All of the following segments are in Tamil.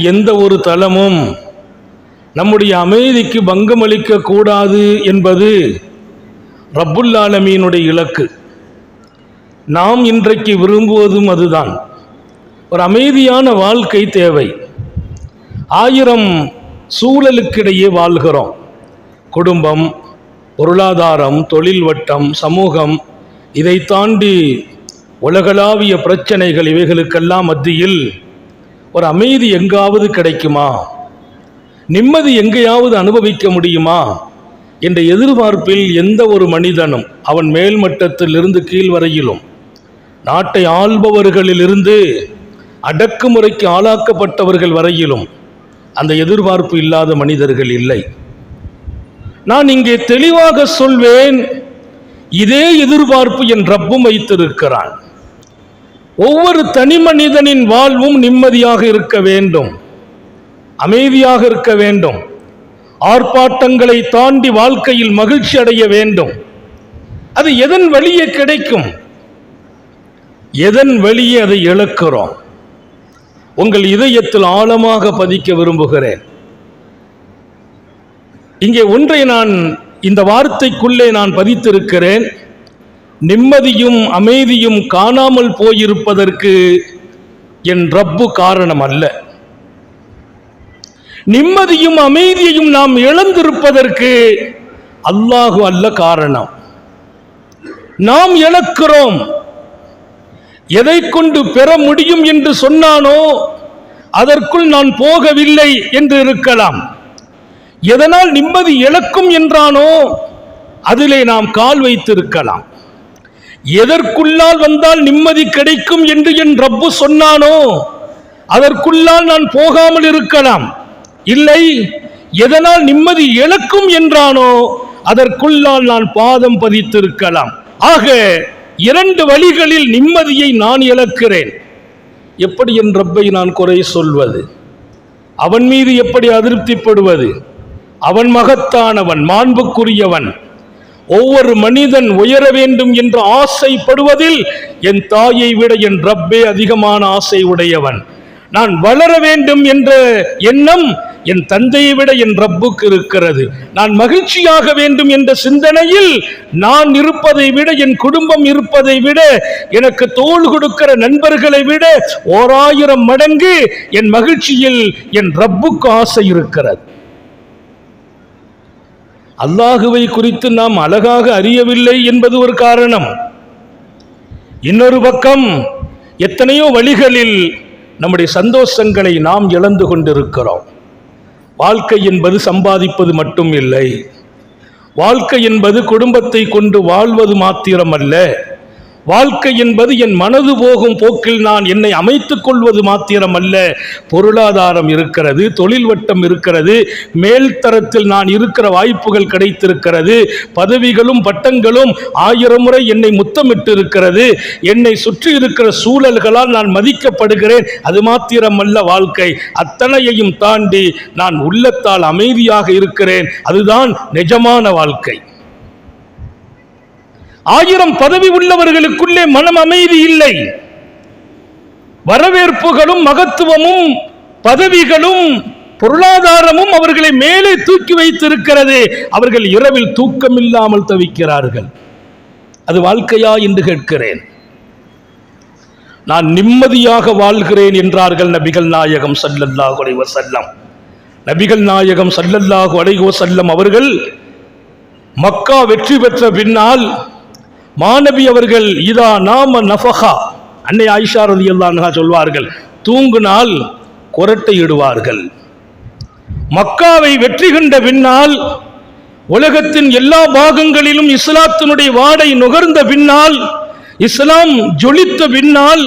எந்த ஒரு தலமும் நம்முடைய அமைதிக்கு பங்கமளிக்க கூடாது என்பது ரப்புல்லாலமீனுடைய இலக்கு. நாம் இன்றைக்கு விரும்புவதும் அதுதான். ஒரு அமைதியான வாழ்க்கை தேவை. ஆயிரம் சூழலுக்கிடையே வாழ்கிறோம். குடும்பம் பொருளாதாரம் தொழில் வட்டம் சமூகம் இதை தாண்டி உலகளாவிய பிரச்சனைகள் இவைகளுக்கெல்லாம் மத்தியில் ஒரு அமைதி எங்காவது கிடைக்குமா? நிம்மதி எங்கேயாவது அனுபவிக்க முடியுமா? என்ற எதிர்பார்ப்பில் எந்த ஒரு மனிதனும் அவன் மேல்மட்டத்திலிருந்து கீழ் வரையிலும் நாட்டை ஆள்பவர்களிலிருந்து அடக்குமுறைக்கு ஆளாக்கப்பட்டவர்கள் வரையிலும் அந்த எதிர்பார்ப்பு இல்லாத மனிதர்கள் இல்லை. நான் இங்கே தெளிவாக சொல்வேன் இதே எதிர்பார்ப்பு என் ரப்பும் வைத்திருக்கிறான். ஒவ்வொரு தனி மனிதனின் வாழ்வும் நிம்மதியாக இருக்க வேண்டும். அமைதியாக இருக்க வேண்டும். ஆர்ப்பாட்டங்களை தாண்டி வாழ்க்கையில் மகிழ்ச்சி அடைய வேண்டும். அது எதன் வழியே கிடைக்கும்? எதன் வழியே அதை இழக்கிறோம்? உங்கள் இதயத்தில் ஆழமாக பதிக்க விரும்புகிறேன். இங்கே ஒன்றை நான் இந்த வார்த்தைக்குள்ளே நான் பதித்திருக்கிறேன். நிம்மதியும் அமைதியும் காணாமல் போயிருப்பதற்கு என் ரப்பு காரணம் அல்ல நிம்மதியும் அமைதியையும் நாம் இழந்திருப்பதற்கு அல்லாஹு அல்ல காரணம். நாம் இழக்கிறோம். எதை கொண்டு பெற முடியும் என்று சொன்னானோ அதற்குள் நான் போகவில்லை என்று இருக்கலாம். எதனால் நிம்மதி இழக்கும் என்றானோ அதிலே நாம் கால் வைத்திருக்கலாம். எதற்குள்ளால் வந்தால் நிம்மதி கிடைக்கும் என்று என் ரப்பு சொன்னானோ? அதற்குள்ளால் நான் போகாமல் இருக்கலாம். இல்லை எதனால் நிம்மதி இழக்கும் என்றானோ அதற்குள்ளால் நான் பாதம் பதித்திருக்கலாம். ஆக இரண்டு வழிகளில் நிம்மதியை நான் இழக்கிறேன். எப்படி என் ரப்பை நான் குறை சொல்வது? அவன் மீது எப்படி அதிருப்திப்படுவது? அவன் மகத்தானவன் மாண்புக்குரியவன். ஒவ்வொரு மனிதன் உயர வேண்டும் என்று ஆசைப்படுவதில் என் தாயை விட என் ரப்பே அதிகமான ஆசை உடையவன். நான் வளர வேண்டும் என்ற எண்ணம் என் தந்தையை விட என் ரப்புக்கு இருக்கிறது. நான் மகிழ்ச்சியாக வேண்டும் என்ற சிந்தனையில் நான் இருப்பதை விட என் குடும்பம் இருப்பதை விட எனக்கு தோள் கொடுக்கிற நண்பர்களை விட ஓராயிரம் மடங்கு என் மகிழ்ச்சியில் என் ரப்புக்கு ஆசை இருக்கிறது. அல்லாஹுவை குறித்து நாம் அழகாக அறியவில்லை என்பது ஒரு காரணம். இன்னொரு பக்கம் எத்தனையோ வழிகளில் நம்முடைய சந்தோஷங்களை நாம் இழந்து கொண்டிருக்கிறோம். வாழ்க்கை என்பது சம்பாதிப்பது மட்டும் இல்லை. வாழ்க்கை என்பது குடும்பத்தை கொண்டு வாழ்வது மாத்திரமல்ல. வாழ்க்கை என்பது என் மனது போகும் போக்கில் நான் என்னை அமைத்துக் கொள்வது மாத்திரமல்ல. பொருளாதாரம் இருக்கிறது தொழில் வட்டம் இருக்கிறது மேல் தரத்தில் நான் இருக்கிற வாய்ப்புகள் கிடைத்திருக்கிறது பதவிகளும் பட்டங்களும் ஆயிரம் முறை என்னை முத்தமிட்டு இருக்கிறது என்னை சுற்றி இருக்கிற சூழல்களால் நான் மதிக்கப்படுகிறேன். அது மாத்திரமல்ல வாழ்க்கை. அத்தனையையும் தாண்டி நான் உள்ளத்தால் அமைதியாக இருக்கிறேன். அதுதான் நிஜமான வாழ்க்கை. ஆயிரம் பதவி உள்ளவர்களுக்குள்ளே மனம் அமைதி இல்லை. வரவேற்புகளும் மகத்துவமும் பதவிகளும் பொருளாதாரமும் அவர்களை மேலே தூக்கி வைத்திருக்கிறது. அவர்கள் இரவில் தூக்கம் இல்லாமல் தவிக்கிறார்கள். அது வாழ்க்கையா என்று கேட்கிறேன். நான் நிம்மதியாக வாழ்கிறேன் என்றார்கள் நபிகள் நாயகம் சல்லல்லாஹு அலைவ செல்லம் நபிகள் நாயகம் சல்லல்லாஹு அலைவ செல்லம் அவர்கள் மக்கா வெற்றி பெற்ற பின்னால் மாணவி அவர்கள் இதா நாம நஃபஹா. அன்னை ஆயிஷா ரலியல்லாஹு சொல்வார்கள் தூங்குனால் குரட்டை இடுவார்கள். மக்காவை வெற்றி கண்ட பின்னால் உலகத்தின் எல்லா பாகங்களிலும் இஸ்லாத்தினுடைய வாடை நுகர்ந்த பின்னால் இஸ்லாம் ஜொலித்த பின்னால்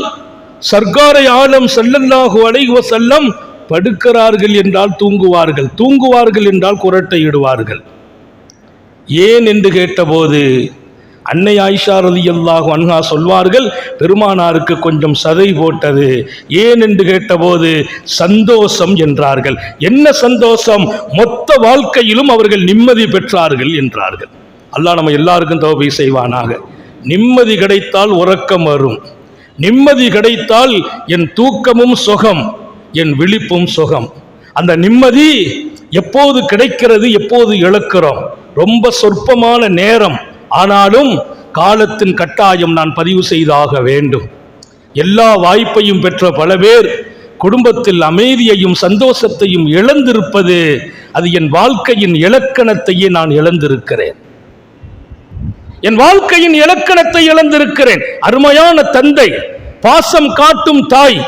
சர்க்காரை ஆலம் சல்லல்லாஹு அலைஹி செல்லம் படுக்கிறார்கள் என்றால் தூங்குவார்கள் தூங்குவார்கள் என்றால் குரட்டை இடுவார்கள். ஏன் என்று கேட்டபோது அன்னை ஆயிஷா ரலியல்லாஹு அன்ஹா சொல்வார்கள் பெருமானாருக்கு கொஞ்சம் சதை போட்டது. ஏன் என்று கேட்டபோது சந்தோஷம் என்றார்கள். என்ன சந்தோஷம்? மொத்த வாழ்க்கையிலும் அவர்கள் நிம்மதி பெற்றார்கள் என்றார்கள். அல்லாஹ் நம்ம எல்லாருக்கும் தோபை செய்வானாக. நிம்மதி கிடைத்தால் உறக்கம் வரும். நிம்மதி கிடைத்தால் என் தூக்கமும் சுகம் என் விழிப்பும் சுகம். அந்த நிம்மதி எப்போது கிடைக்கிறது எப்போது இழக்கிறோம்? ரொம்ப சொற்பமான நேரம். ஆனாலும் காலத்தின் கட்டாயம் நான் பதிவு செய்தாக வேண்டும். எல்லா வாய்ப்பையும் பெற்ற பல பேர் குடும்பத்தில் அமைதியையும் சந்தோஷத்தையும் இழந்திருப்பது அது என் வாழ்க்கையின் இலக்கணத்தையே நான் இழந்திருக்கிறேன். என் வாழ்க்கையின் இலக்கணத்தை இழந்திருக்கிறேன். அருமையான தந்தை பாசம் காட்டும் தாய்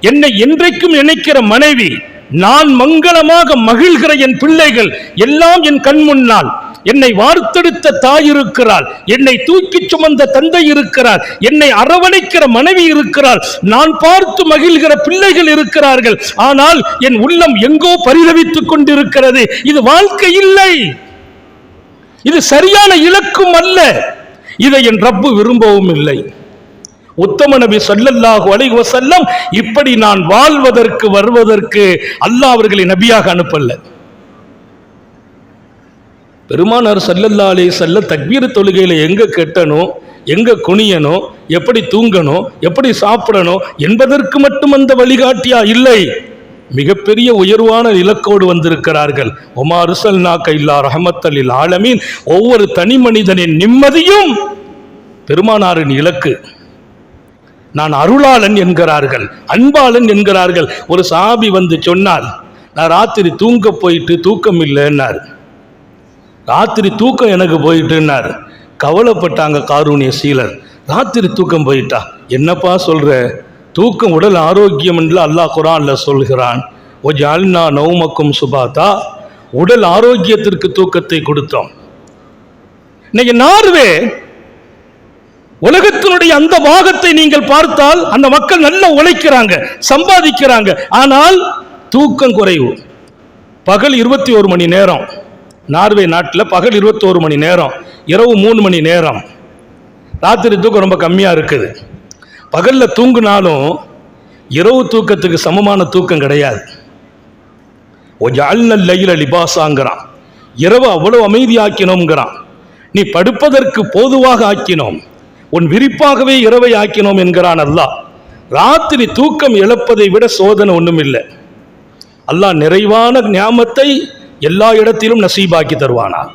என்னை என்றைக்கும் நினைக்கிற மனைவி நான் மங்களமாக மகிழ்கிற என் பிள்ளைகள் எல்லாம் என் கண் முன்னால் என்னை வார்த்தெடுத்த தாய் இருக்கிறாள். என்னை தூக்கிச் சுமந்த தந்தை இருக்கிறார். என்னை அரவணைக்கிற மனைவி இருக்கிறாள். நான் பார்த்து மகிழ்கிற பிள்ளைகள் இருக்கிறார்கள். ஆனால் என் உள்ளம் எங்கோ பரிதவித்துக் கொண்டிருக்கிறது. இது வாழ்க்கை இல்லை. இது சரியான இலக்கும் அல்ல. இதை என் ரப்பு விரும்பவும் இல்லை. உத்தம நபி ஸல்லல்லாஹு அலைஹி வஸல்லம் இப்படி நான் வாழ்வதற்கு வருவதற்கு அல்லாஹ் அவர்களை நபியாக அனுப்பல்ல பெருமானார் சல்லல்லாலே செல்ல தக்பீர் தொழுகையில் எங்கே கெட்டணும் எங்கே குனியணும் எப்படி தூங்கணும் எப்படி சாப்பிடணும் என்பதற்கு மட்டும் அந்த வழிகாட்டியா இல்லை. மிகப்பெரிய உயர்வான இலக்கோடு வந்திருக்கிறார்கள். ஒமார் ருசல்னா கைல்லா ரஹமத்தலில் ஆலமீன். ஒவ்வொரு தனி மனிதனின் நிம்மதியும் பெருமானாரின் இலக்கு. நான் அருளாளன் என்கிறார்கள் அன்பாளன் என்கிறார்கள். ஒரு சாபி வந்து சொன்னால் நான் ராத்திரி தூங்க போயிட்டு தூக்கம் இல்லைன்னார். ராத்திரி தூக்கம் எனக்கு போயிட்டுன்னார். கவலைப்பட்டாங்க காரூணிய சீலர். ராத்திரி தூக்கம் போயிட்டா? என்னப்பா சொல்கிற தூக்கம் உடல் ஆரோக்கியம் என்று அல்லாஹ் குரான்ல சொல்கிறான். ஓ ஜால்னா நௌமக்கும் சுபாத்தா. உடல் ஆரோக்கியத்திற்கு தூக்கத்தை கொடுத்தோம். இன்னைக்கு நார்வே உலகத்தினுடைய அந்த பாகத்தை நீங்கள் பார்த்தால் அந்த மக்கள் நல்லா உழைக்கிறாங்க சம்பாதிக்கிறாங்க. ஆனால் தூக்கம் குறைவு. பகல் இருபத்தி ஒரு மணி நேரம். நார்வே நாட்டில் பகல் இருபத்தோரு மணி நேரம் இரவு மூணு மணி நேரம். ராத்திரி தூக்கம் ரொம்ப கம்மியாக இருக்குது. பகலில் தூங்குனாலும் இரவு தூக்கத்துக்கு சமமான தூக்கம் கிடையாது. ஒஜால்னல் லையில் லிபாசாங்கிறான். இரவு அவ்வளவு அமைதியாக்கினோங்கிறான் நீ படுப்பதற்கு போதுவாக ஆக்கினோம். உன் விரிப்பாகவே இரவை ஆக்கினோம் என்கிறான் அல்லாஹ். ராத்திரி தூக்கம் இழப்பதை விட சோதனை ஒன்றும் இல்லை அல்லாஹ் நிறைவான ஞாபத்தை எல்லா இடத்திலும் நசீபாக்கி தருவானா?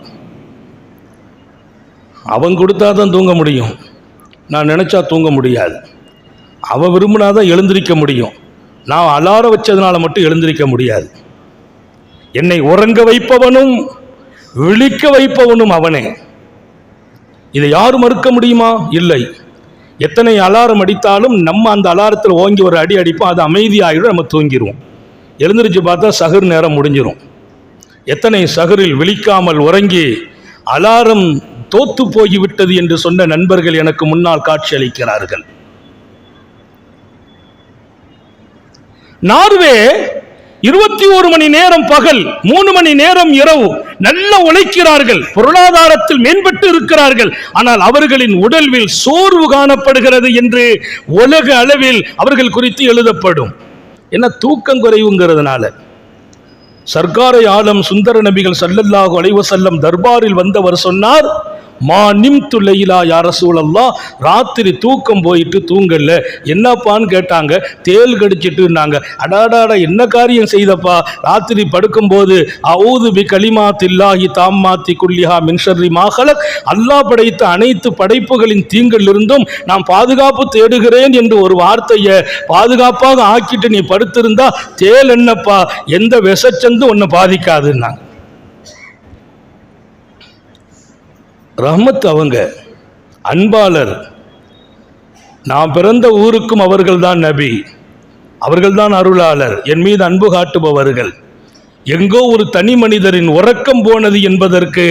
அவன் கொடுத்தாதான் தூங்க முடியும். நான் நினச்சா தூங்க முடியாது. அவன் விரும்பினாதான் எழுந்திருக்க முடியும். நான் அலாரம் வச்சதுனால மட்டும் எழுந்திருக்க முடியாது. என்னை உறங்க வைப்பவனும் விழிக்க வைப்பவனும் அவனே. இதை யாரும் மறுக்க முடியுமா? இல்லை. எத்தனை அலாரம் அடித்தாலும் நம்ம அந்த அலாரத்தில் ஓங்கி ஒரு அடி அடிப்போம் அது அமைதியாகிடும் நம்ம தூங்கிடுவோம் எழுந்திரிச்சு பார்த்தா சகர் நேரம் முடிஞ்சிடும் எத்தனை சகரில் விழிக்காமல் உறங்கி அலாரம் தோத்து போய்விட்டது என்று சொன்ன நண்பர்கள் எனக்கு முன்னால் காட்சியளிக்கிறார்கள் நார்வே இருபத்தி ஒரு மணி நேரம் பகல் மூணு மணி நேரம் இரவு நல்ல உழைக்கிறார்கள் பொருளாதாரத்தில் மேம்பட்டு இருக்கிறார்கள். ஆனால் அவர்களின் உடல்வில் சோர்வு காணப்படுகிறது என்று உலக அளவில் அவர்கள் குறித்து எழுதப்படும். என்ன தூக்கம் குறைவுங்கிறதுனால. சர்க்காரை ஆலம் சுந்தர நபிகள் சல்லல்லாஹு அலைவசல்லம் தர்பாரில் வந்தவர் சொன்னார் மா நிம் துளையிலா யார சூழல்லாம் ராத்திரி தூக்கம் போயிட்டு தூங்கல என்னப்பான்னு கேட்டாங்க. தேல் கடிச்சிட்டுனாங்க அடாடாடா என்ன காரியம் செய்தப்பா? ராத்திரி படுக்கும்போது அவுது பி கலிமா தில்லாஹி தாம்மாத்தி குல்லிஹா மின்ஷர்ரி மாகலக் அல்லாஹ் படைத்த அனைத்து படைப்புகளின் தீங்கிலிருந்தும் நான் பாதுகாப்பு தேடுகிறேன் என்று ஒரு வார்த்தையை பாதுகாப்பாக ஆக்கிட்டு நீ படுத்திருந்தா தேல் என்னப்பா? எந்த விசச்சந்தும் உன்னை பாதிக்காதுன்னாங்க. ரஹ்மத் அவங்க அன்பாளர். நான் பிறந்த ஊருக்கும் அவர்கள்தான் நபி. அவர்கள்தான் அருளாளர். என் மீது அன்பு காட்டுபவர்கள். எங்கோ ஒரு தனி மனிதரின் உறக்கம் போனது என்பதற்கு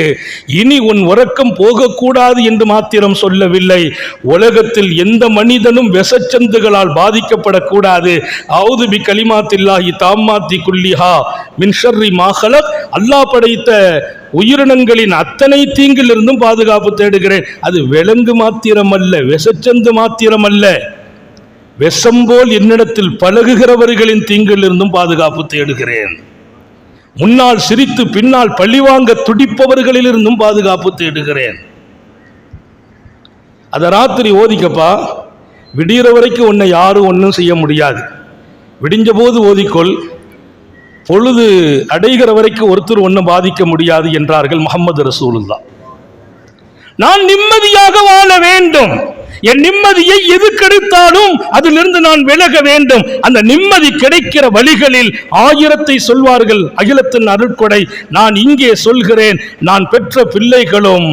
இனி உன் உறக்கம் போகக்கூடாது என்று மாத்திரம் சொல்லவில்லை. உலகத்தில் எந்த மனிதனும் வெசச்சந்துகளால் பாதிக்கப்படக்கூடாது. அவுது பி கலிமாத்தில்லாஹி தாம்மாத்தி குல்லிஹா மின்ஷர்ரி மாஹலக் அல்லாஹ் படைத்த உயிரினங்களின் அத்தனை தீங்கிலிருந்தும் பாதுகாப்பு தேடுகிறேன். அது விலங்கு மாத்திரமல்ல விஷச்சந்து மாத்திரமல்ல. விஷம் போல் என்னிடத்தில் பழகுகிறவர்களின் தீங்கிலிருந்தும் பாதுகாப்பு தேடுகிறேன். முன்னால் சிரித்து பின்னால் பழிவாங்க துடிப்பவர்களிலிருந்தும் பாதுகாப்பு தேடுகிறேன். அதை ராத்திரி ஓதிக்கப்பா. விடிகிற வரைக்கும் உன்னை யாரும் ஒன்றும் செய்ய முடியாது. விடிஞ்ச போது ஓதிக்கொள். பொழுது அடைகிற வரைக்கும் ஒருத்தர் ஒன்றும் பாதிக்க முடியாது என்றார்கள் முகமது ரசூலுல்லா நான் நிம்மதியாக வாழ வேண்டும். என் நிம்மதியை எது கெடுத்தாலும் அதிலிருந்து நான் விலக வேண்டும். அந்த நிம்மதி கிடைக்கிற வழிகளில் ஆயிரத்தை சொல்வார்கள் அகிலத்தின் அருட்கொடை நான் இங்கே சொல்கிறேன் நான் பெற்ற பிள்ளைகளும்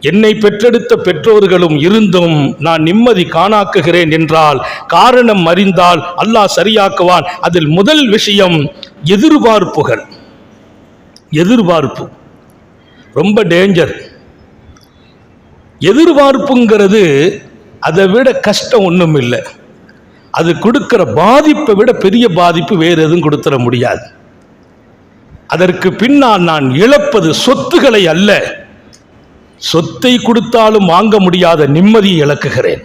என்னை பெற்றெடுத்த பெற்றோர்களும் இருந்தும் நான் நிம்மதி காணாக்குகிறேன் என்றால் காரணம் அறிந்தால் அல்லாஹ் சரியாக்குவான். அதில் முதல் விஷயம் எதிர்பார்ப்புகள். எதிர்பார்ப்பு. ரொம்ப டேஞ்சர் எதிர்பார்ப்புங்கிறது அதை விட கஷ்டம் ஒன்றும் இல்லை. அது கொடுக்குற பாதிப்பை விட பெரிய பாதிப்பு வேறு எதுவும் கொடுத்துட முடியாது. அதற்கு பின்னால் நான் இழப்பது சொத்துக்களை அல்ல. சொத்தை கொடுத்தாலும் வாங்க முடியாத நிம்மதியை இழக்குகிறேன்.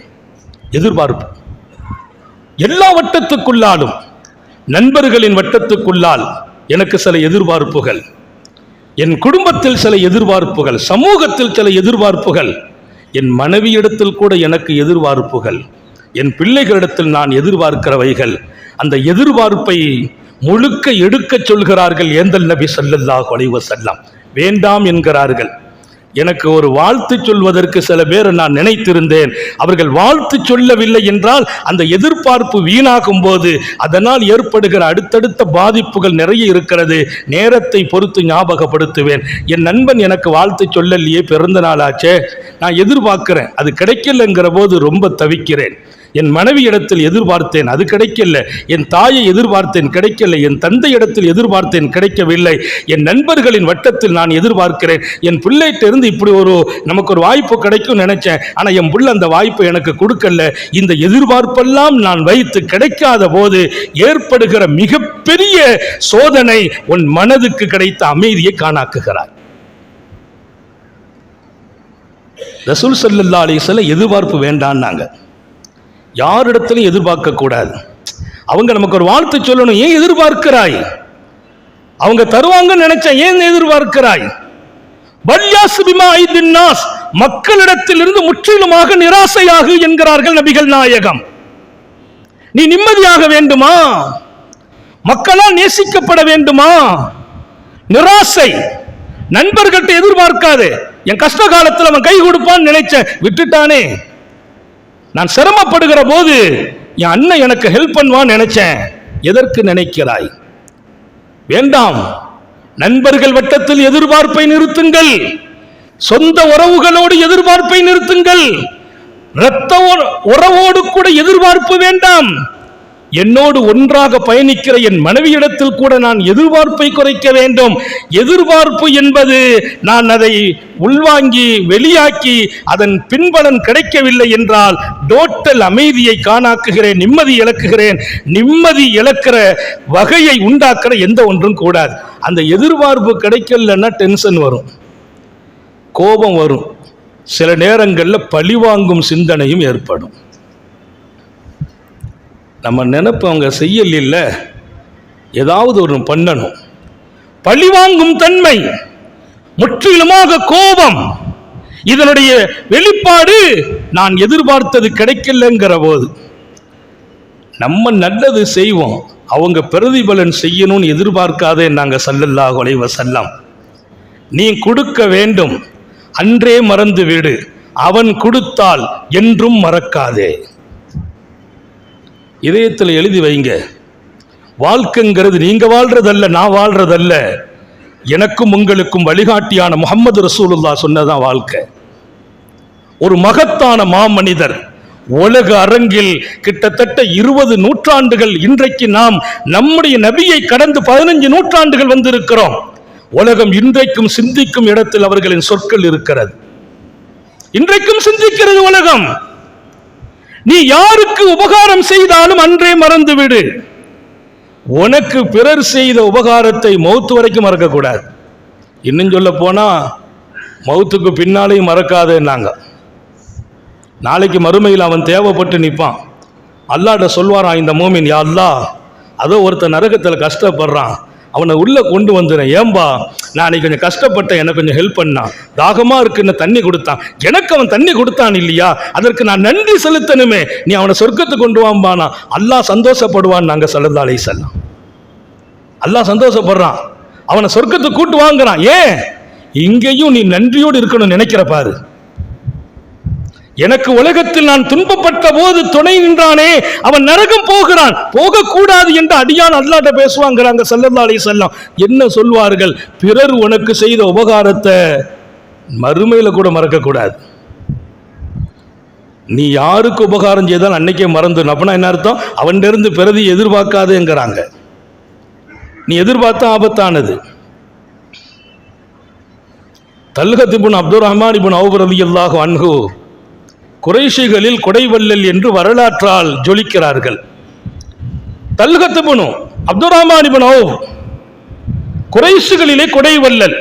எதிர்பார்ப்பு. எல்லா வட்டத்துக்குள்ளாலும் நண்பர்களின் வட்டத்துக்குள்ளால் எனக்கு சில எதிர்பார்ப்புகள். என் குடும்பத்தில் சில எதிர்பார்ப்புகள் சமூகத்தில் சில எதிர்பார்ப்புகள். என் மனைவியிடத்தில் கூட எனக்கு எதிர்பார்ப்புகள் என் பிள்ளைகளிடத்தில் நான் எதிர்பார்க்கிறவைகள் அந்த எதிர்பார்ப்பை முழுக்க எடுக்கச் சொல்கிறார்கள் ஏந்தல் நபி சல்லல்லாஹ் அலைஹி வேண்டாம் என்கிறார்கள். எனக்கு ஒரு வாழ்த்து சொல்வதற்கு சில பேர் நான் நினைத்திருந்தேன். அவர்கள் வாழ்த்து சொல்லவில்லை என்றால் அந்த எதிர்பார்ப்பு வீணாகும் போது அதனால் ஏற்படுகிற அடுத்தடுத்த பாதிப்புகள் நிறைய இருக்கிறது. நேரத்தை பொறுத்து ஞாபகப்படுத்துவேன். என் நண்பன் எனக்கு வாழ்த்து சொல்லலையே பிறந்த நாளாச்சே. நான் எதிர்பார்க்கிறேன். அது கிடைக்கலங்கிற போது ரொம்ப தவிக்கிறேன். என் மனைவி இடத்தில் எதிர்பார்த்தேன் அது கிடைக்கல. என் தாயை எதிர்பார்த்தேன் கிடைக்கல. என் தந்தை இடத்தில் எதிர்பார்த்தேன் கிடைக்கவில்லை. என் நண்பர்களின் வட்டத்தில் நான் எதிர்பார்க்கிறேன். என் பிள்ளைகிட்ட இருந்து இப்படி ஒரு நமக்கு ஒரு வாய்ப்பு கிடைக்கும் நினைச்சேன். ஆனால் என் புள்ள அந்த வாய்ப்பை எனக்கு கொடுக்கல. இந்த எதிர்பார்ப்பெல்லாம் நான் வைத்து கிடைக்காத போது ஏற்படுகிற மிகப்பெரிய சோதனை உன் மனதுக்கு கிடைத்த அமைதியை காணாக்குகிறார். ரசூல் சல்லா அலிசல்ல எதிர்பார்ப்பு வேண்டான்னாங்க. யாரிடத்திலும் எதிர்பார்க்க கூடாது அவங்க நமக்கு ஒரு வாழ்த்து சொல்லணும். ஏன் எதிர்பார்க்கிறாய்? அவங்க தருவாங்கன்னு நினைச்சா ஏன் எதிர்பார்க்கிறாய்? மக்களிடத்திலிருந்து முற்றிலுமாக நிராசையாகு என்கிறார்கள் நபிகள் நாயகம். நீ நிம்மதியாக வேண்டுமா? மக்களால் நேசிக்கப்பட வேண்டுமா? நிராசை நண்பர்கிட்ட எதிர்பார்க்காது. என் கஷ்ட காலத்தில் அவன் கை கொடுப்பான்னு நினைச்சேன் விட்டுட்டானே. நான் சிரமப்படுகிற போது என் அண்ணன் எனக்கு ஹெல்ப் பண்ணுவான்னு நினைச்சேன். எதற்கு நினைக்கிறாய்? வேண்டாம். நண்பர்கள் வட்டத்தில் எதிர்பார்ப்பை நிறுத்துங்கள். சொந்த உறவுகளோடு எதிர்பார்ப்பை நிறுத்துங்கள். இரத்த உறவோடு கூட எதிர்பார்ப்பு வேண்டாம். என்னோடு ஒன்றாக பயணிக்கிற என் மனைவியிடத்தில் கூட நான் எதிர்பார்ப்பை குறைக்க வேண்டும். எதிர்பார்ப்பு என்பது நான் அதை உள்வாங்கி வெளியாக்கி அதன் பின்பலன் கிடைக்கவில்லை என்றால் டோட்டல் அமைதியை காணாக்குகிறேன் நிம்மதி இழக்குகிறேன். நிம்மதி இழக்கிற வகையை உண்டாக்குற எந்த ஒன்றும் கூடாது. அந்த எதிர்பார்ப்பு கிடைக்கலன்னா டென்ஷன் வரும். கோபம் வரும். சில நேரங்களில் பழிவாங்கும் சிந்தனையும் ஏற்படும். நம்ம நினப்பு அவங்க செய்யல ஏதாவது ஒன்று பண்ணணும். பழிவாங்கும் தன்மை முற்றிலுமாக கோபம். இதனுடைய வெளிப்பாடு நான் எதிர்பார்த்தது கிடைக்கலங்கிற போது நம்ம நல்லது செய்வோம். அவங்க பிரதிபலன் செய்யணும்னு எதிர்பார்க்காதே நாங்கள் சல்லல்லா அலைஹி செல்லாம் நீ கொடுக்க வேண்டும். அன்றே மறந்து விடு. அவன் கொடுத்தால் என்றும் மறக்காதே. இதயத்தில் எழுதி வைங்க. வாழ்க்கைங்கிறது நீங்கள் வாழ்கிறதல்ல நான் வாழ்கிறதல்ல எனக்கும் உங்களுக்கும் வழிகாட்டியான முகமது ரசூலுல்லா சொன்னதான் வாழ்க்கை. ஒரு மகத்தான மாமனிதர் உலக அரங்கில் கிட்டத்தட்ட இருபது நூற்றாண்டுகள் இன்றைக்கு நாம் நம்முடைய நபியை கடந்து பதினஞ்சு நூற்றாண்டுகள் வந்திருக்கிறோம். உலகம் இன்றைக்கும் சிந்திக்கும் இடத்தில் அவர்களின் சொற்கள் இருக்கிறது. இன்றைக்கும் சிந்திக்கிறது உலகம். நீ யாருக்கு உபகாரம் செய்தாலும் அன்றே மறந்து விடு உனக்கு பிறர் செய்த உபகாரத்தை மௌத்து வரைக்கும் மறக்கக்கூடாது. இன்னும் சொல்ல போனா மௌத்துக்கு பின்னாலேயும் மறக்காதேன்னாங்க. நாளைக்கு மறுமையில் அவன் தேவைப்பட்டு நிற்பான். அல்லாட்ட சொல்வாரான் இந்த மூமின் யா அல்லா அதோ ஒருத்தன் நரகத்தில் கஷ்டப்படுறான். அவனை உள்ளே கொண்டு வந்துடுறேன். ஏம்பா நான் கொஞ்சம் கஷ்டப்பட்டேன் எனக்கு கொஞ்சம் ஹெல்ப் பண்ணான் தாகமாக இருக்குன்னு தண்ணி கொடுத்தான் எனக்கு அவன் தண்ணி கொடுத்தான் இல்லையா? அதற்கு நான் நன்றி செலுத்தணுமே. நீ அவனை சொர்க்கத்துக்கு கொண்டு வாம்பானா அல்லாஹ் சந்தோஷப்படுவான் நாங்கள் சல்லல்லா அலைஹி வஸல்லம். அல்லாஹ் சந்தோஷப்படுறான். அவனை சொர்க்கத்துக்கு கூட்டு வாங்குறான். ஏன்? இங்கேயும் நீ நன்றியோடு இருக்கணும்னு நினைக்கிற பாரு. எனக்கு உலகத்தில் நான் துன்பப்பட்ட போது துணை நின்றானே அவன் நரகம் போகிறான். போகக்கூடாது என்று அடியான் அல்லாட்ட பேசுவாங்கிறாங்க சல்லல்லா செல்லம் என்ன சொல்வார்கள்? பிறர் உனக்கு செய்த உபகாரத்தை மறுமையில் கூட மறக்கக்கூடாது. நீ யாருக்கு உபகாரம் செய்தால் அன்னைக்கே மறந்துடும் அப்படின்னா என்ன அர்த்தம்? அவன்கிட்ட பிறதி எதிர்பார்க்காதுங்கிறாங்க. நீ எதிர்பார்த்த ஆபத்தானது. தல்கத் இப்னு அப்துல் ரஹ்மான் இப்னு அவுப் ரலியல்லாஹு அன்ஹு குறைஷிகளில் கொடைவல்லல் என்று வரலாற்றால் ஜொலிக்கிறார்கள். Talhat ibn Abdul Rahman ibn Auf கொடைவல்லல்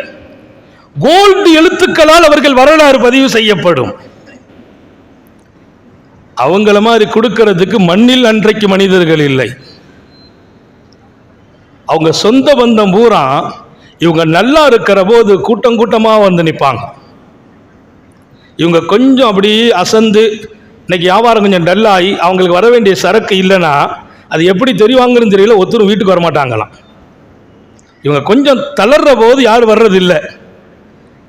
gold எழுத்துக்களால் அவர்கள் வரலாறு பதிவு செய்யப்படும். அவங்கள மாதிரி கொடுக்கிறதுக்கு மண்ணில் அன்றைக்கு மனிதர்கள் இல்லை. அவங்க சொந்த பந்தம் பூரா இவங்க நல்லா இருக்கிற போது கூட்டம் கூட்டமாக வந்து நிற்பாங்க இவங்க கொஞ்சம் அப்படி அசந்து இன்னைக்கு வியாபாரம் கொஞ்சம் டல்லாகி அவங்களுக்கு வர வேண்டிய சரக்கு இல்லைன்னா அது எப்படி தெரிவாங்கன்னு தெரியல ஒருத்தரும் வீட்டுக்கு வர மாட்டாங்களாம். இவங்க கொஞ்சம் தளர்ற போது யாரும் வர்றதில்லை.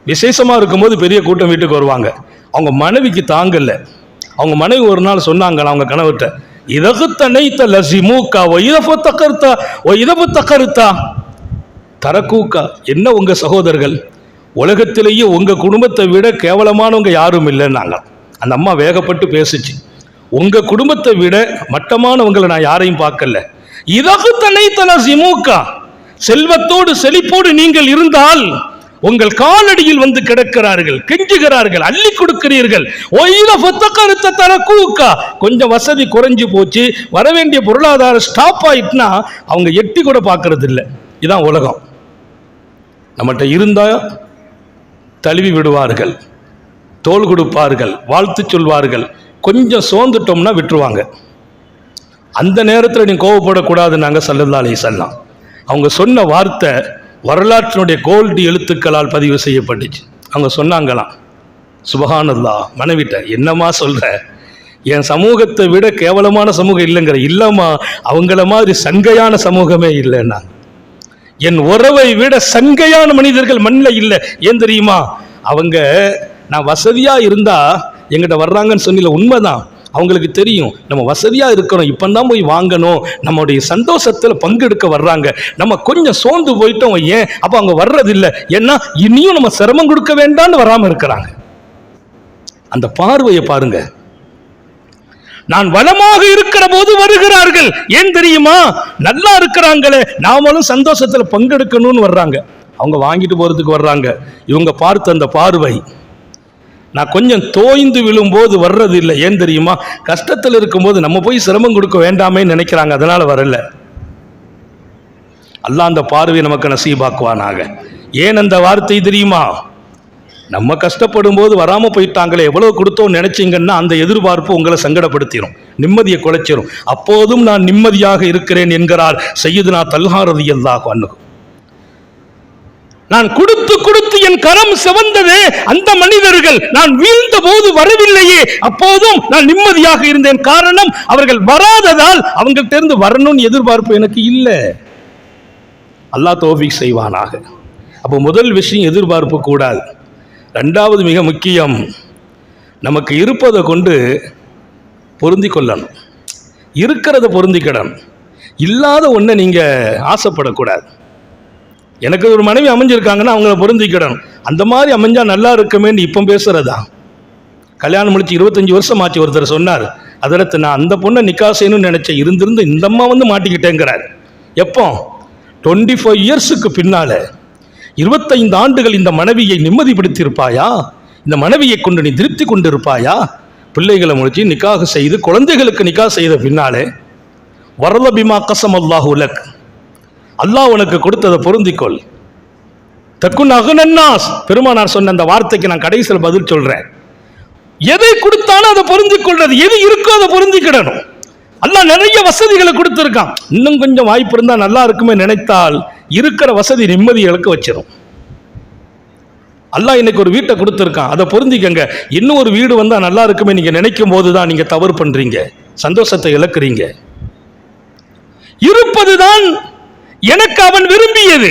விசேஷமாக இருக்கும்போது பெரிய கூட்டம் வீட்டுக்கு வருவாங்க. அவங்க மனைவிக்கு தாங்கல. அவங்க மனைவி ஒரு நாள் சொன்னாங்களா அவங்க கணவர்கிட்ட இதகு தனைத்த லசிமூக்கா ஒ இதப்பு தக்கருத்தா ஒ இதப்பு தக்கருத்தா தரக்கூக்கா என்ன உங்கள் சகோதரர்கள்? உலகத்திலேயே உங்கள் குடும்பத்தை விட கேவலமானவங்க யாரும் இல்லைன்னாங்க. அந்த அம்மா வேகப்பட்டு பேசுச்சு. உங்கள் குடும்பத்தை விட மட்டமானவங்களை நான் யாரையும் பார்க்கல. இதகு தனைத்த சிமுக்கா. செல்வத்தோடு செழிப்போடு நீங்கள் இருந்தால் உங்கள் காலடியில் வந்து கிடக்கிறார்கள் கெஞ்சுகிறார்கள் அள்ளி கொடுக்கிறீர்கள். கொஞ்சம் வசதி குறைஞ்சு போச்சு. வர வேண்டிய பொருளாதாரம் ஸ்டாப் ஆயிட்டுனா அவங்க எட்டி கூட பார்க்கறது இல்லை இதான் உலகம். நம்மகிட்ட இருந்தால் தழுவி விடுவார்கள். தோல் கொடுப்பார்கள் வாழ்த்து சொல்வார்கள். கொஞ்சம் சோர்ந்துட்டோம்னா விட்டுருவாங்க. அந்த நேரத்தில் நீ கோவப்படக்கூடாது நாங்கள் சல்லல்லா அலைஹி அவங்க சொன்ன வார்த்தை வரலாற்றினுடைய கோல்டு எழுத்துக்களால் பதிவு செய்யப்பட்டுச்சு. அவங்க சொன்னாங்களாம் சுபஹானல்லா மனைவிட்ட என்னம்மா சொல்கிற என் சமூகத்தை விட கேவலமான சமூகம் இல்லைங்கிற இல்லைம்மா அவங்கள மாதிரி சங்கையான சமூகமே இல்லைன்னா என் உறவை விட சங்கையான மனிதர்கள் மண்ணில் இல்லை. ஏன் தெரியுமா? அவங்க நான் வசதியா இருந்தா எங்கிட்ட வர்றாங்கன்னு சொன்னில உண்மைதான். அவங்களுக்கு தெரியும். நம்ம வசதியா இருக்கணும். இப்போ தான் போய் வாங்கணும். நம்மளுடைய சந்தோஷத்துல பங்கெடுக்க வர்றாங்க. நம்ம கொஞ்சம் சோர்ந்து போயிட்டோம் ஏன்? அப்போ அவங்க வர்றதில்லை. ஏன்னா இனியும் நம்ம சிரமம் கொடுக்க வேண்டாம்னு வராம இருக்கிறாங்க. அந்த பார்வையை பாருங்க. நான் வளமாக இருக்கிற போது வருகிறார்கள். ஏன் தெரியுமா? நல்லா இருக்கிறாங்களே. நாமளும் சந்தோஷத்துல பங்கெடுக்கணும்னு வர்றாங்க. அவங்க வாங்கிட்டு போறதுக்கு வர்றாங்க. இவங்க பார்த்த அந்த பார்வை நான் கொஞ்சம் தோய்ந்து விழும்போது வர்றது இல்லை ஏன் தெரியுமா? கஷ்டத்தில் இருக்கும்போது நம்ம போய் சிரமம் கொடுக்க வேண்டாமே நினைக்கிறாங்க. அதனால வரல. அல்லா அந்த பார்வை நமக்கு நசீபாக்குவானாக. ஏன் அந்த வார்த்தை தெரியுமா? நம்ம கஷ்டப்படும் போது வராமல் போயிட்டாங்களே எவ்வளோ கொடுத்தோம் நினைச்சீங்கன்னா அந்த எதிர்பார்ப்பு உங்களை சங்கடப்படுத்திடும் நிம்மதியை குலைச்சிரும். அப்போதும் நான் நிம்மதியாக இருக்கிறேன் என்கிறார் செய்யுதுனா தல்ஹாரதி எல்லாகும் அன்னுகு நான் கொடுத்து கொடுத்து என் கரம் சிவந்ததே அந்த மனிதர்கள். நான் வீழ்ந்த போது வரவில்லையே அப்போதும் நான் நிம்மதியாக இருந்தேன். காரணம் அவர்கள் வராததால் அவங்கள்ட்ட இருந்து வரணும்னு எதிர்பார்ப்பு எனக்கு இல்லை. அல்லாஹ் தோஃபிக் செய்வானாக. அப்போ முதல் விஷயம் எதிர்பார்ப்பு கூடாது. ரெண்டாவது மிக முக்கியம் நமக்கு இருப்பதை கொண்டு பொருந்தி கொள்ளணும். இருக்கிறத பொருந்திக்கிடணும் இல்லாத ஒன்றை நீங்கள் ஆசைப்படக்கூடாது. எனக்கு ஒரு மனைவி அமைஞ்சிருக்காங்கன்னா அவங்கள பொருந்திக்கிடணும் அந்த மாதிரி அமைஞ்சால் நல்லா இருக்குமேன்னு இப்போ பேசுகிறதா கல்யாணம் முடிச்சு இருபத்தஞ்சி வருஷம் ஆச்சு ஒருத்தர் சொன்னார். அதற்கு நான் அந்த பொண்ணை நிக்கா செய்யணும்னு நினச்சேன். இருந்திருந்து இந்த அம்மா வந்து மாட்டிக்கிட்டேங்கிறார். எப்போ? டுவெண்ட்டி ஃபைவ் இயர்ஸுக்கு பின்னால். இருபத்தைந்து ஆண்டுகள் இந்த மனைவியை நிம்மதிப்படுத்தியிருப்பாயா? இந்த மனைவியை கொண்டு நீ திருப்தி கொண்டு இருப்பாயா பிள்ளைகளை முடிச்சு நிக்காக செய்து குழந்தைகளுக்கு நிக்கா செய்த பின்னாலே வரல பிமா கசம் அல்லாஹ் உலக் அல்லாஹ் உனக்கு கொடுத்ததை பொருந்திக்கொள். தக்குன் அகுனன்னாஸ் பெருமானார் சொன்ன அந்த வார்த்தைக்கு நான் கடைசியில் பதில் சொல்றேன். எதை கொடுத்தாலும் அதை பொருந்திக் கொள்றது எது இருக்கோ அதை பொருந்திக்கிடணும். அல்லாஹ் நிறைய வசதிகளை கொடுத்துருக்கான். இன்னும் கொஞ்சம் வாய்ப்பு இருந்தால் நல்லா இருக்குமே நினைத்தால் இருக்கிற வசதி நிம்மதி இழக்க வச்சிரும். அல்லாஹ் இன்னைக்கு ஒரு வீட்டை கொடுத்துருக்கான். அதை பொருந்திக்கங்க இன்னும் ஒரு வீடு வந்தால் நல்லா இருக்குமே நீங்கள் நினைக்கும் போது தான் நீங்கள் தவறு பண்ணுறீங்க சந்தோஷத்தை இழக்கிறீங்க. இருப்பதுதான் எனக்கு அவன் விரும்பியது.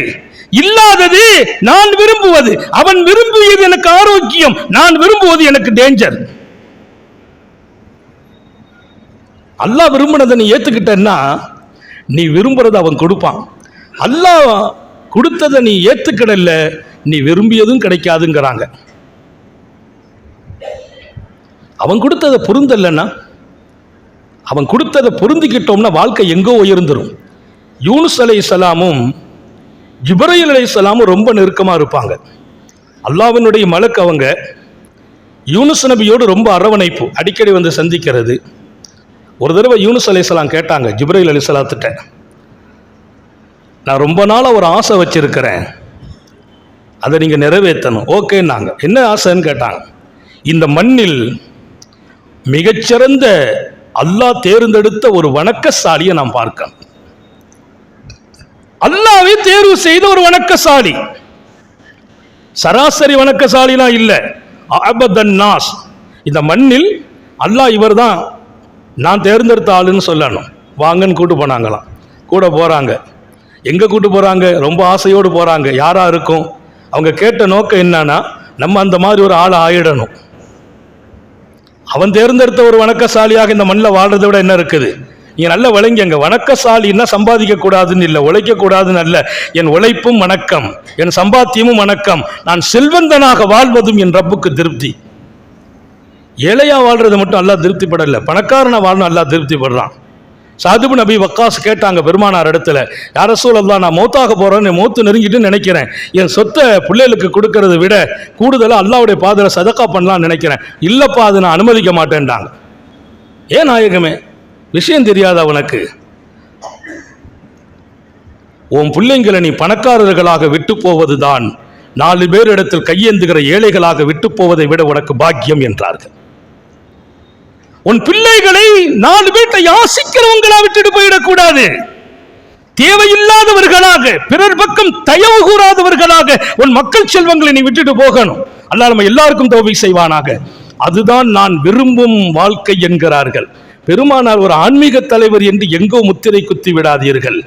இல்லாதது நான் விரும்புவது. அவன் விரும்பியது எனக்கு ஆரோக்கியம். நான் விரும்புவது எனக்கு டேஞ்சர் அல்லாஹ் விரும்பினதை நீ ஏத்துக்கிட்டன்னா நீ விரும்புறத அவன் கொடுப்பான். அல்லாஹ் கொடுத்ததை நீ ஏற்றுக்கிடல நீ விரும்பியதும் கிடைக்காதுங்கிறாங்க. அவன் கொடுத்ததை பொருந்தலைன்னா அவன் கொடுத்ததை பொருந்திக்கிட்டோம்னா வாழ்க்கை எங்கோ உயர்ந்துடும் யூனுஸ் அலை இஸ்லாமும் ஜிப்ரைல் அலை சலாமும் ரொம்ப நெருக்கமாக இருப்பாங்க. அல்லாவினுடைய மலக்கு அவங்க யூனுஸ் நபியோடு ரொம்ப அரவணைப்பு அடிக்கடி வந்து சந்திக்கிறது. ஒரு தடவை யூனுஸ் அலைஹிஸ்ஸலாம் கேட்டாங்க ஜிப்ரைல் அலிஸ்லாத்திட்ட நான் ரொம்ப நாளாக ஒரு ஆசை வச்சுருக்கிறேன். அதை நீங்கள் நிறைவேற்றணும். ஓகேன்னாங்க. என்ன ஆசைன்னு கேட்டாங்க. இந்த மண்ணில் மிகச்சிறந்த அல்லாஹ் தேர்ந்தெடுத்த ஒரு வணக்கசாலியை நான் பார்க்கணும். அல்லாவே தேர்வு செய்த ஒரு வணக்கசாலி. சராசரி வணக்கசாலிலாம் இல்லை. அபதன் நாஸ். இந்த மண்ணில் அல்லாஹ் இவர்தான் நான் தேர்ந்தெடுத்த ஆளுன்னு சொல்லணும். வாங்கன்னு கூட்டு போனாங்களாம். கூட போகிறாங்க எங்கே கூட்டு போகிறாங்க ரொம்ப ஆசையோடு போகிறாங்க யாராக இருக்கும்? அவங்க கேட்ட நோக்கம் என்னன்னா நம்ம அந்த மாதிரி ஒரு ஆளை ஆயிடணும். அவன் தேர்ந்தெடுத்த ஒரு வணக்கசாலியாக இந்த மண்ணில் வாழ்றதை விட என்ன இருக்குது? நீங்க நல்ல விளங்கிங்க வணக்கசாலின்னா சம்பாதிக்கக்கூடாதுன்னு இல்லை உழைக்கக்கூடாதுன்னு அல்ல. என் உழைப்பும் வணக்கம். என் சம்பாத்தியமும் வணக்கம். நான் செல்வந்தனாக வாழ்வதும் என் ரப்புக்கு திருப்தி. ஏழையாக வாழ்றது மட்டும் நல்லா திருப்திப்படலை. பணக்காரனை வாழணும் நல்லா திருப்திப்படுறான். சதுபு நபி வக்காஸ் கேட்டாங்க பெருமானார் இடத்துல யார சூழல்லாம் நான் மௌத்தாக போகிறேன்னு மௌத்து நெருங்கிட்டு நினைக்கிறேன். என் சொத்தை பிள்ளைகளுக்கு கொடுக்கறத விட கூடுதலாக அல்லாவுடைய பாதையில் சதக்கா பண்ணலாம்னு நினைக்கிறேன். இல்லைப்பா அது நான் அனுமதிக்க மாட்டேன்டாங்க. ஏன் நாயகமே விஷயம் தெரியாதா உனக்கு? உன் பிள்ளைங்களை நீ பணக்காரர்களாக விட்டு போவதுதான். நாலு பேரிடத்தில் கையேந்துகிற ஏழைகளாக விட்டு போவதை விட உனக்கு பாக்கியம் என்றார்கள். உன் பிள்ளைகளை நாலு வீட்டை யாசிக்கிறவங்களா விட்டுட்டு போயிடக்கூடாது. தேவையில்லாதவர்களாக பிறர் பக்கம் தயவு கூறாதவர்களாக உன் மக்கள் செல்வங்களை நீ விட்டுட்டு போகணும். அல்லா நம்ம எல்லாருக்கும் தோவை செய்வானாக. அதுதான் நான் விரும்பும் வாழ்க்கை என்கிறார்கள். பெருமானார் ஒரு ஆன்மீக தலைவர் என்று எங்கோ முத்திரை குத்தி விடாதீர்கள்.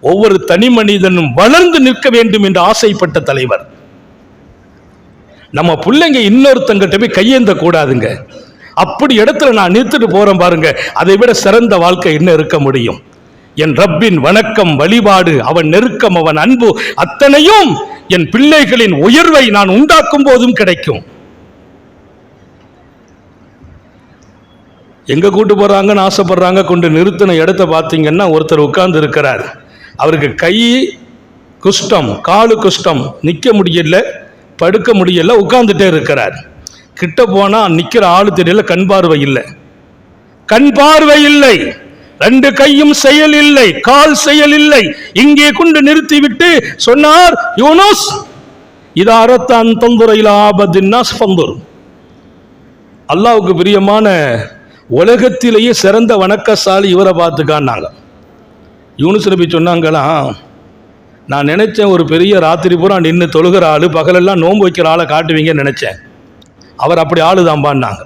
ஒவ்வொரு தனி மனிதனும் வளர்ந்து நிற்க வேண்டும் என்று ஆசைப்பட்ட தலைவர். நம்ம பிள்ளைங்க இன்னொருத்தங்கிட்ட போய் கையேந்த கூடாதுங்க அப்படி இடத்துல நான் நிறுத்திட்டு போறேன் பாருங்க. அதை விட சிறந்த வாழ்க்கை என்ன இருக்க முடியும்? என் ரப்பின் வணக்கம் வழிபாடு அவன் நெருக்கம் அவன் அன்பு அத்தனையும் என் பிள்ளைகளின் உயர்வை நான் உண்டாக்கும் போதும் கிடைக்கும். எங்க கூட்டு போறாங்கன்னு ஆசைப்படுறாங்க கொண்டு நிறுத்தின இடத்த பார்த்தீங்கன்னா ஒருத்தர் உட்கார்ந்து இருக்கிறார். அவருக்கு கை குஷ்டம் காலு குஷ்டம் நிற்க முடியல படுக்க முடியல உட்கார்ந்துட்டே இருக்கிறார். கிட்ட போனா நிக்கிற ஆளு தெரியல கண் பார்வை இல்லை. கண் பார்வை இல்லை. ரெண்டு கையும் செயல் இல்லை கால் செயல் இல்லை. இங்கே கொண்டு நிறுத்திவிட்டு சொன்னார் யூனுஸ் இது அரத்தான் தந்துரையில் ஆபத்தின்னாஸ் பந்துர் அல்லாவுக்கு பிரியமான உலகத்திலேயே சிறந்த வணக்கசாலி இவரை பார்த்துக்கான்னாங்க யூனிஸ் நபி சொன்னாங்களாம் நான் நினைச்சேன் ஒரு பெரிய ராத்திரி பூரா நின்று தொழுகிற ஆள் பகலெல்லாம் நோன்பு வைக்கிற ஆளை காட்டுவீங்கன்னு நினைச்சேன். அவர் அப்படி ஆளுதாம்பான்னாங்க.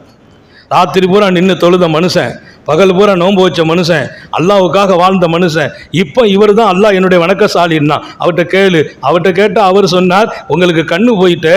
ராத்திரி பூரா நின்று தொழுத மனுஷன் பகல் பூரா நோன்பு வச்ச மனுஷன் அல்லாவுக்காக வாழ்ந்த மனுஷன். இப்போ இவர் தான் அல்லாஹ் என்னுடைய வணக்கசாலின்னா. அவர்கிட்ட கேளு. அவர்கிட்ட கேட்டால் அவர் சொன்னார் உங்களுக்கு கண்ணு போயிட்டு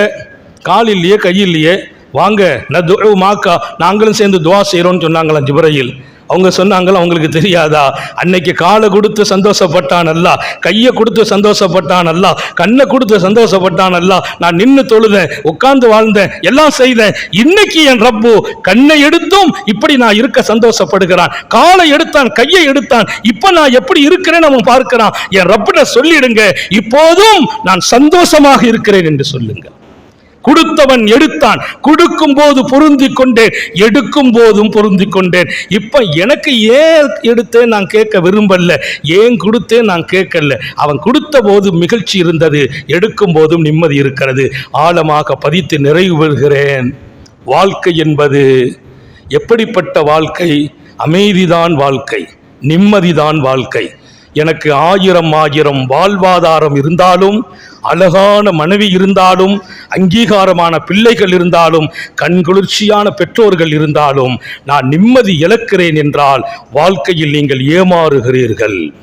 கால் இல்லையே கை இல்லையே வாங்க. நான் துஆ மாக்கா. நாங்களும் சேர்ந்து துவா செய்கிறோன்னு சொன்னாங்களாம் ஜிப்ரையில். அவங்க சொன்னாங்களா அவங்களுக்கு தெரியாதா? அன்னைக்கு காலை கொடுத்து சந்தோஷப்பட்டான் அல்ல கையை கொடுத்து சந்தோஷப்பட்டான் அல்ல கண்ணை கொடுத்து சந்தோஷப்பட்டான் அல்ல. நான் நின்று தொழுதேன் உட்கார்ந்து வாழ்ந்தேன் எல்லாம் செய்தேன். இன்னைக்கு என் ரப்பு கண்ணை எடுத்தும் இப்படி நான் இருக்க சந்தோஷப்படுகிறான். காலை எடுத்தான் கையை எடுத்தான். இப்போ நான் எப்படி இருக்கிறேன்னு அவன் பார்க்கிறான். என் ரப்பிட சொல்லிடுங்க இப்போதும் நான் சந்தோஷமாக இருக்கிறேன் என்று சொல்லுங்கள் கொடுத்தவன் எடுத்தான். கொடுக்கும் போது பொருந்தி கொண்டேன் எடுக்கும் போதும் பொருந்தி கொண்டேன் இப்போ எனக்கு ஏன் எடுத்தேன் நான் கேட்க விரும்பல. ஏன் கொடுத்தேன் நான் கேட்கல. அவன் கொடுத்த போது மகிழ்ச்சி இருந்தது. எடுக்கும் போதும் நிம்மதி இருக்கிறது. ஆழமாக பதித்து நிறைவு பெறுகிறேன். வாழ்க்கை என்பது எப்படிப்பட்ட வாழ்க்கை? அமைதிதான் வாழ்க்கை. நிம்மதிதான் வாழ்க்கை. எனக்கு ஆயிரம் ஆயிரம் வாழ்வாதாரம் இருந்தாலும் அழகான மனைவி இருந்தாலும் அங்கீகாரமான பிள்ளைகள் இருந்தாலும் கண்குளிர்ச்சியான பெற்றோர்கள் இருந்தாலும் நான் நிம்மதி இழக்கிறேன் என்றால் வாழ்க்கையில் நீங்கள் ஏமாறுகிறீர்கள்.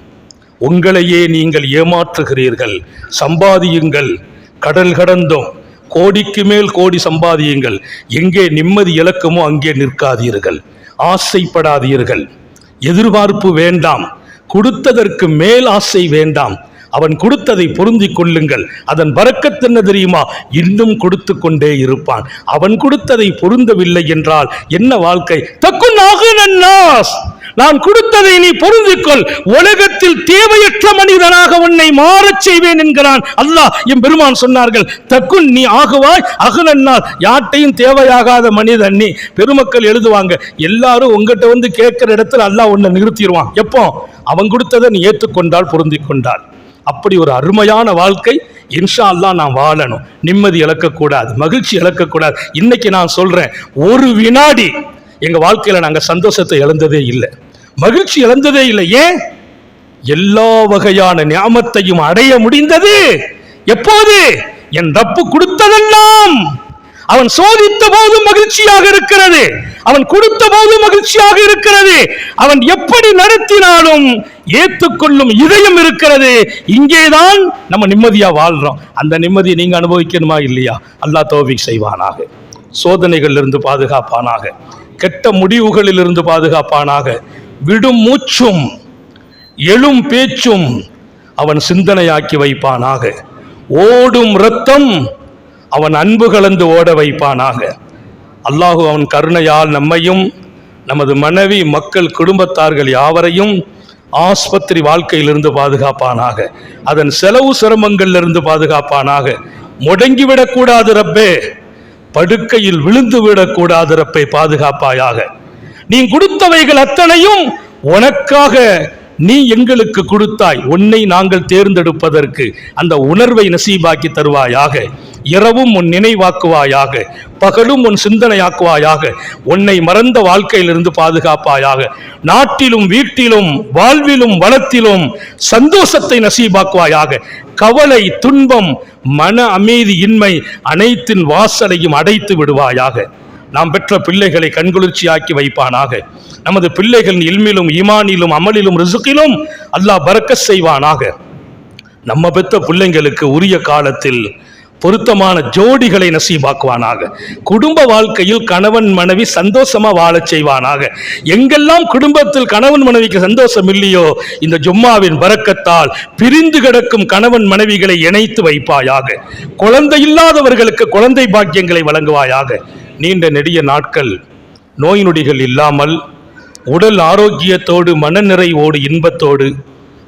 உங்களையே நீங்கள் ஏமாற்றுகிறீர்கள். சம்பாதியுங்கள். கடல் கடந்தும். கோடிக்கு மேல் கோடி சம்பாதியுங்கள். எங்கே நிம்மதி இழக்கமோ அங்கே நிற்காதீர்கள். ஆசைப்படாதீர்கள். எதிர்பார்ப்பு வேண்டாம். கொடுத்ததற்கு மேல் ஆசை வேண்டாம். அவன் கொடுத்ததை பொருந்தி கொள்ளுங்கள். அதன் பறக்கத்து என்ன தெரியுமா? இன்னும் கொடுத்து கொண்டே இருப்பான். அவன் கொடுத்ததை பொருந்தவில்லை என்றால் என்ன வாழ்க்கை? தக்குன் நான் கொடுத்ததை நீ பொருந்திக்கொள் உலகத்தில் தேவையற்ற மனிதனாக உன்னை மாறச் செய்வேன் என்கிறான் அல்லாஹ். என் பெருமான் சொன்னார்கள் தக்குன் நீ ஆகுவாய் அகலன்னால் யார்ட்டையும் தேவையாகாத மனிதன் நீ. பெருமக்கள் எழுதுவாங்க எல்லாரும் உங்ககிட்ட வந்து கேட்கிற இடத்துல அல்லாஹ் உன்னை நிறுத்திடுவான். எப்போ? அவன் கொடுத்ததை நீ ஏற்றுக்கொண்டால் பொருந்திக்கொண்டால் அப்படி ஒரு அருமையான வாழ்க்கை இன்ஷா அல்லாஹ் நான் வாழணும். நிம்மதி இழக்கக்கூடாது மகிழ்ச்சி இழக்கக்கூடாது. இன்னைக்கு நான் சொல்றேன் ஒரு வினாடி எங்கள் வாழ்க்கையில் நாங்கள் சந்தோஷத்தை இழந்ததே இல்லை. மகிழ்ச்சி இழந்ததே இல்லை. ஏன்? எல்லா வகையான ஞாபகத்தையும் அடைய முடிந்தது. எப்போது? என் ரப்பு கொடுத்ததெல்லாம். அவன் சோதித்த போது மகிழ்ச்சியாக இருக்கிறது. அவன் கொடுத்த போது மகிழ்ச்சியாக இருக்கிறது. அவன் எப்படி நடத்தினாலும் ஏற்றுக்கொள்ளும் இதயம் இருக்கிறது. இங்கேதான் நம்ம நிம்மதியா வாழ்றோம். அந்த நிம்மதியை நீங்க அனுபவிக்கணுமா இல்லையா? அல்லாஹ் தோவி செய்வானாக. சோதனைகள் இருந்து பாதுகாப்பானாக. கெட்ட முடிவுகளில் இருந்து பாதுகாப்பானாக. விடும் மூச்சும் எழும் பேச்சும் அவன் சிந்தனையாக்கி வைப்பானாக. ஓடும் இரத்தம் அவன் அன்பு கலந்து ஓட வைப்பானாக. அல்லாஹு அவன் கருணையால் நம்மையும் நமது மனைவி மக்கள் குடும்பத்தார்கள் யாவரையும் ஆஸ்பத்திரி வாழ்க்கையிலிருந்து பாதுகாப்பானாக. அதன் செலவு சிரமங்களிலிருந்து பாதுகாப்பானாக. முடங்கிவிடக்கூடாது ரப்பே. படுக்கையில் விழுந்து விடக்கூடாது ரப்பை பாதுகாப்பாயாக. நீ கொடுத்தவைகள் அத்தனையும் உனக்காக நீ எங்களுக்கு கொடுத்தாய். உன்னை நாங்கள் தேர்ந்தெடுப்பதற்கு அந்த உணர்வை நசீபாக்கி தருவாயாக. இரவும் உன் நினைவாக்குவாயாக. பகலும் உன் சிந்தனையாக்குவாயாக. உன்னை மறந்த வாழ்க்கையிலிருந்து பாதுகாப்பாயாக. நாட்டிலும் வீட்டிலும் வாழ்விலும் வளத்திலும் சந்தோஷத்தை நசீபாக்குவாயாக. கவலை துன்பம் மன அமைதி இன்மை அனைத்தின் வாசலையும் அடைத்து விடுவாயாக. நாம் பெற்ற பிள்ளைகளை கண்குளிர்ச்சியாக்கி வைப்பானாக. நமது பிள்ளைகளின் இல்மிலும் ஈமானிலும் அமலிலும் ரிசுக்கிலும் அல்லாஹ் பறக்க செய்வானாக. நம்ம பெற்ற பிள்ளைங்களுக்கு உரிய காலத்தில் பொருத்தமான ஜோடிகளை நசீபாக்குவானாக. குடும்ப வாழ்க்கையில் கணவன் மனைவி சந்தோஷமா வாழச் செய்வானாக. எங்கெல்லாம் குடும்பத்தில் கணவன் மனைவிக்கு சந்தோஷம் இல்லையோ இந்த ஜும்மாவின் பறக்கத்தால் பிரிந்து கிடக்கும் கணவன் மனைவிகளை இணைத்து வைப்பாயாக. குழந்தை இல்லாதவர்களுக்கு குழந்தை பாக்கியங்களை வழங்குவாயாக. நீண்ட நெடிய நாட்கள் நோய் நொடிகள் இல்லாமல் உடல் ஆரோக்கியத்தோடு மனநிறைவோடு இன்பத்தோடு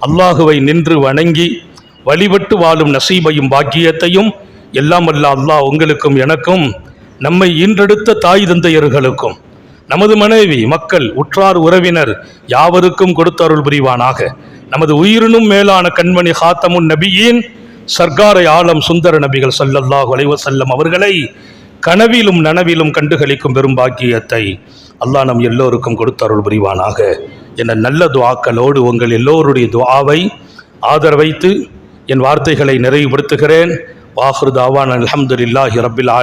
அல்லாஹுவை நின்று வணங்கி வழிபட்டு வாழும் நசீபையும் பாக்கியத்தையும் எல்லாம் அல்ல அல்லாஹ் உங்களுக்கும் எனக்கும் நம்மை ஈன்றெடுத்த தாய் தந்தையர்களுக்கும் நமது மனைவி மக்கள் உற்றார் உறவினர் யாவருக்கும் கொடுத்தருள் புரிவானாக. நமது உயிரினும் மேலான கண்மணி ஹாத்தமுன் நபியின் சர்க்காரை ஆலம் சுந்தர நபிகள் சல்லல்லாஹ் அலைஹி அவர்களை கனவிலும் நனவிலும் கண்டுகளிக்கும் பெரும் பாக்கியத்தை அல்லாஹ் நம் எல்லோருக்கும் கொடுத்தருள் புரிவானாக. என நல்ல துவாக்களோடு உங்கள் எல்லோருடைய துவாவை ஆதரவைத்து என் வார்த்தைகளை நிறைவுபடுத்துகிறேன். வாஹ்ரு தாவான் அல்ஹம்துலில்லாஹி ரப்பில்